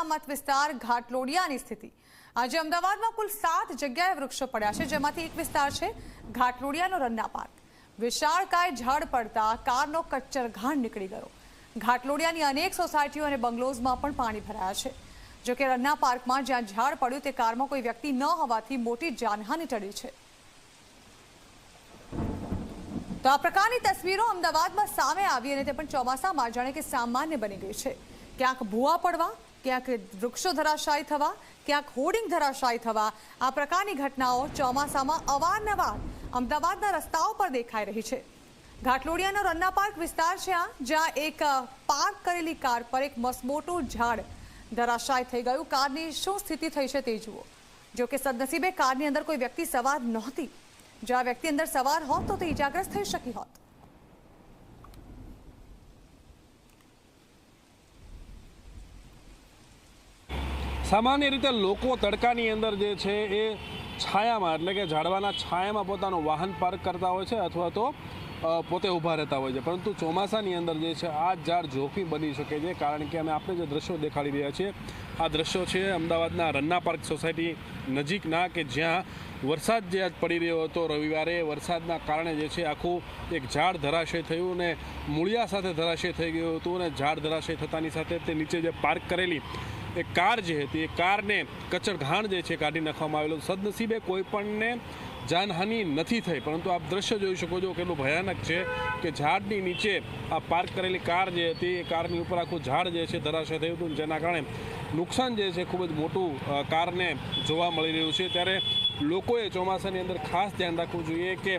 અનામત વિસ્તાર ઘાટલોડિયાની સ્થિતિ. આજે અમદાવાદમાં કુલ સાત જગ્યાએ વૃક્ષો પડ્યા છે, જેમાંથી એક વિસ્તાર છે ઘાટલોડિયાનો રન્ના પાર્ક વિશાળકાય ઝાડ પડતા કારનો કચ્ચર ઘાણ નીકળી ગયો. ઘાટલોડિયાની અનેક સોસાયટીઓ અને બંગલોઝમાં પણ પાણી ભરાયા છે. જોકે રન્ના પાર્કમાં જ્યાં ઝાડ પડ્યું તે કારમાં કોઈ વ્યક્તિ ન હોવાથી મોટી જાનહાની ટળી છે. તો આ પ્રકારની તસવીરો અમદાવાદમાં સામે આવી અને તે પણ ચોમાસામાં જાણે કે સામાન્ય બની ગઈ છે. ક્યાંક ભૂવા પડવા ક્યાંક વૃક્ષો ધરાશાયી થવા, ક્યાંક હોર્ડિંગ ધરાશાયી થવા. આ પ્રકારની ઘટનાઓ ચોમાસામાં અવારનવાર અમદાવાદના રસ્તાઓ પર દેખાઈ રહી છે. ઘાટલોડિયાનો રન્ના પાર્ક વિસ્તાર છે આ, જ્યાં એક પાર્ક કરેલી કાર પર એક મસમોટું ઝાડ ધરાશાય થઈ ગયું. કારની શું સ્થિતિ થઈ છે તે જુઓ. જો કે સદનસીબે કારની અંદર કોઈ વ્યક્તિ સવાર નહોતી. જો આ વ્યક્તિ અંદર સવાર હોત તો તે ઇજાગ્રસ્ત થઈ શકી હોત. સામાન્ય રીતે લોકો તડકાની અંદર જે છે એ છાયામાં, એટલે કે ઝાડવાના છાયામાં પોતાનું વાહન પાર્ક કરતા હોય છે અથવા તો પોતે ઊભા રહેતા હોય છે. પરંતુ ચોમાસાની અંદર જે છે, આ ઝાડ જોખમી બની શકે છે. કારણ કે અમે આપણે જે દ્રશ્યો દેખાડી રહ્યા છીએ, આ દ્રશ્યો છે અમદાવાદના રન્ના પાર્ક સોસાયટી નજીકના, કે જ્યાં વરસાદ જે આજ પડી રહ્યો હતો રવિવારે, વરસાદના કારણે જે છે આખું એક ઝાડ ધરાશય થયું અને મૂળિયા સાથે ધરાશય થઈ ગયું હતું અને ઝાડ ધરાશય થતાની સાથે તે નીચે જે પાર્ક કરેલી એ કાર જે હતી, એ કારને કચરઘાણ જે છે કાઢી નાખવામાં આવેલું. સદનસીબે કોઈ પણને જાનહાનિ નથી થઈ, પરંતુ આપ દ્રશ્ય જોઈ શકો છો કેટલું ભયાનક છે કે ઝાડની નીચે આ પાર્ક કરેલી કાર જે હતી, એ કારની ઉપર આખું ઝાડ જે છે ધરાશય થયું હતું જેના કારણે નુકસાન જે છે ખૂબ જ મોટું કારને જોવા મળી રહ્યું છે. ત્યારે લોકોએ ચોમાસાની અંદર ખાસ ધ્યાન રાખવું જોઈએ કે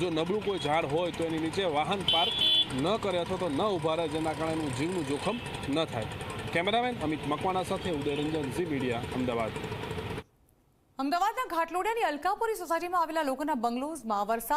જો નબળું કોઈ ઝાડ હોય તો એની નીચે વાહન પાર્ક ન કરે અથવા તો ન ઊભા રહે, જેના કારણે એનું જીવનું જોખમ ન થાય. કેમેરામેન અમિત મકવાણા સાથે ઉદયરંજન, ઝી મીડિયા, અમદાવાદ. અમદાવાદના ઘાટલોડિયાની અલકાપુરી સોસાયટીમાં આવેલા લોકોના બંગલોઝમાં વરસાદ